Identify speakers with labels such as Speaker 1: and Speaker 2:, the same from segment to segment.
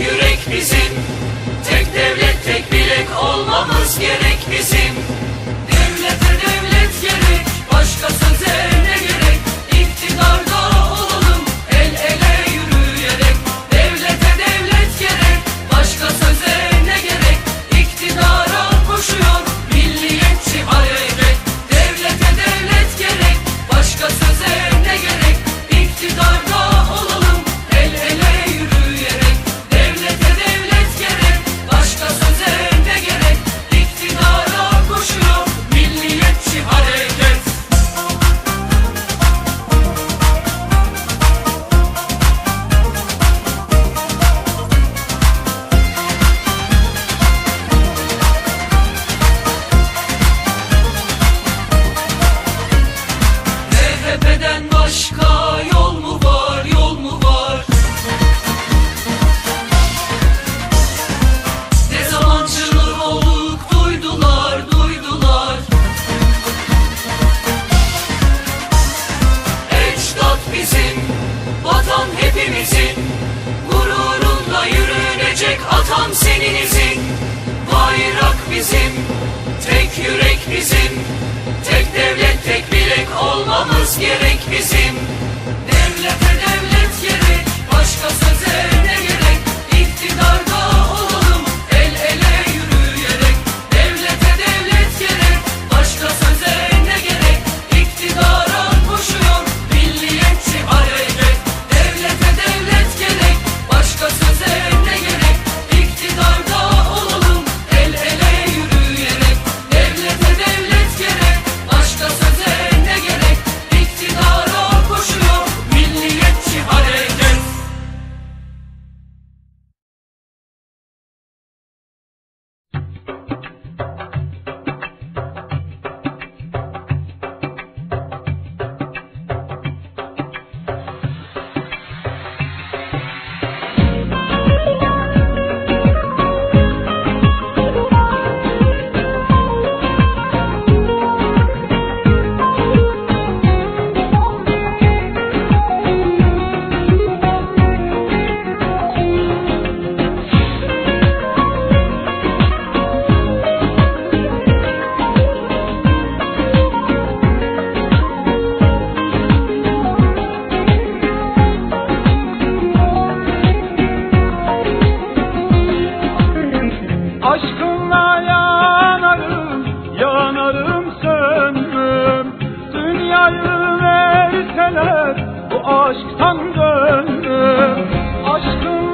Speaker 1: yürek bizim. Tek devlet tek bilek olmamız gerek bizim.
Speaker 2: artan gönlüm
Speaker 1: aşkın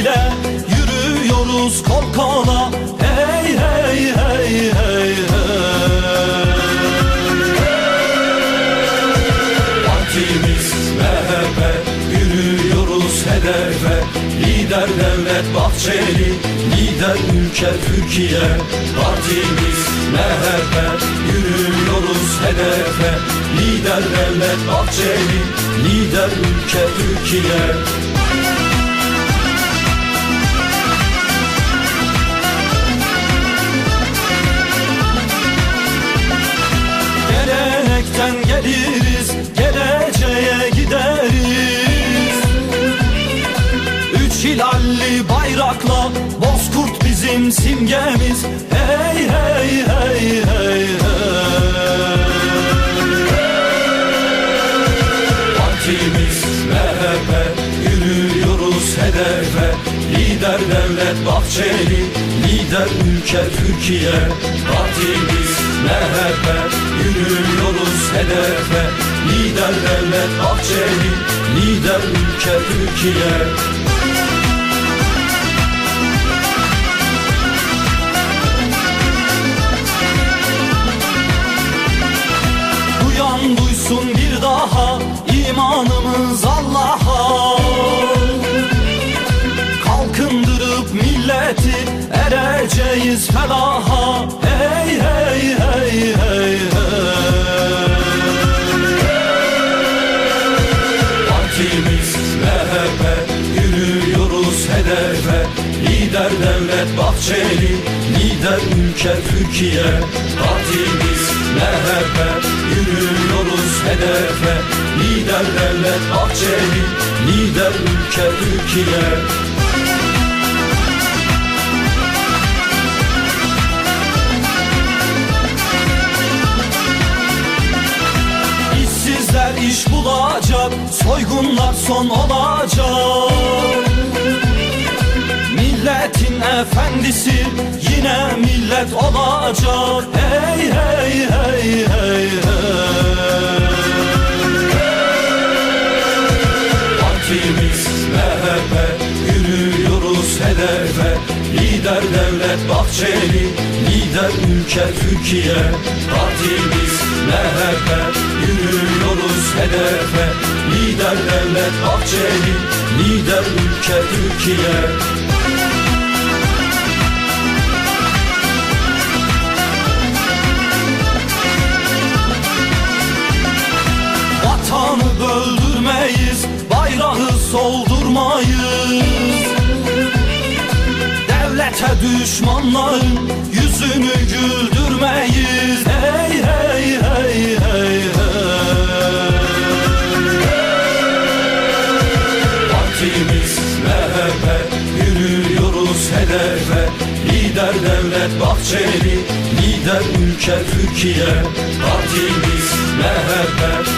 Speaker 1: ile Yürüyoruz kol kola Hey hey hey hey hey. Partimiz MHP Yürüyoruz hedefe. Lider devlet Bahçeli Lider ülke Türkiye. Partimiz MHP Yürüyoruz hedefe. Lider devlet Bahçeli Lider ülke Türkiye geliriz, geleceğe gideriz. Üç hilalli bayrakla Bozkurt bizim simgemiz. Hey hey hey hey hey. Partimiz MHP Yürüyoruz hedefe. Lider devlet Bahçeli Lider ülke Türkiye. Partimiz MHP Yürüyoruz hedefe. Lider devlet Bahçeli Lider ülke Türkiye. Duyan duysun bir daha imanımız Allah'a. Kalkındırıp milleti ereceğiz felaha devlet Bahçeli Lider ülke Türkiye. Partimiz MHP Yürüyoruz hedefe. Lider devlet Bahçeli Lider ülke Türkiye. İşsizler iş bulacak, soygunlar son olacak. Efendisi yine millet olacak. Hey hey hey hey hey. Partimiz MHP Yürüyoruz hedefe Lider devlet Bahçeli Lider ülke Türkiye Partimiz MHP Yürüyoruz hedefe Lider devlet Bahçeli Lider ülke Türkiye Devlete düşmanların yüzünü güldürmeyiz. Hey hey hey hey hey. Partimiz MHP Yürüyoruz hedefe Lider devlet Bahçeli Lider ülke Türkiye. Partimiz MHP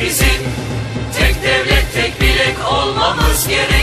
Speaker 2: bizim. Tek devlet tek bilek olmamız gerek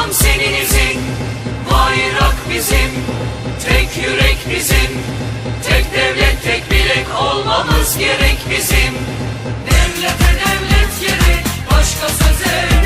Speaker 2: Vatan senin izin, bayrak bizim, tek yürek bizim, tek devlet tek bilek olmamız gerek bizim. Devlete devlet gerek, başka söze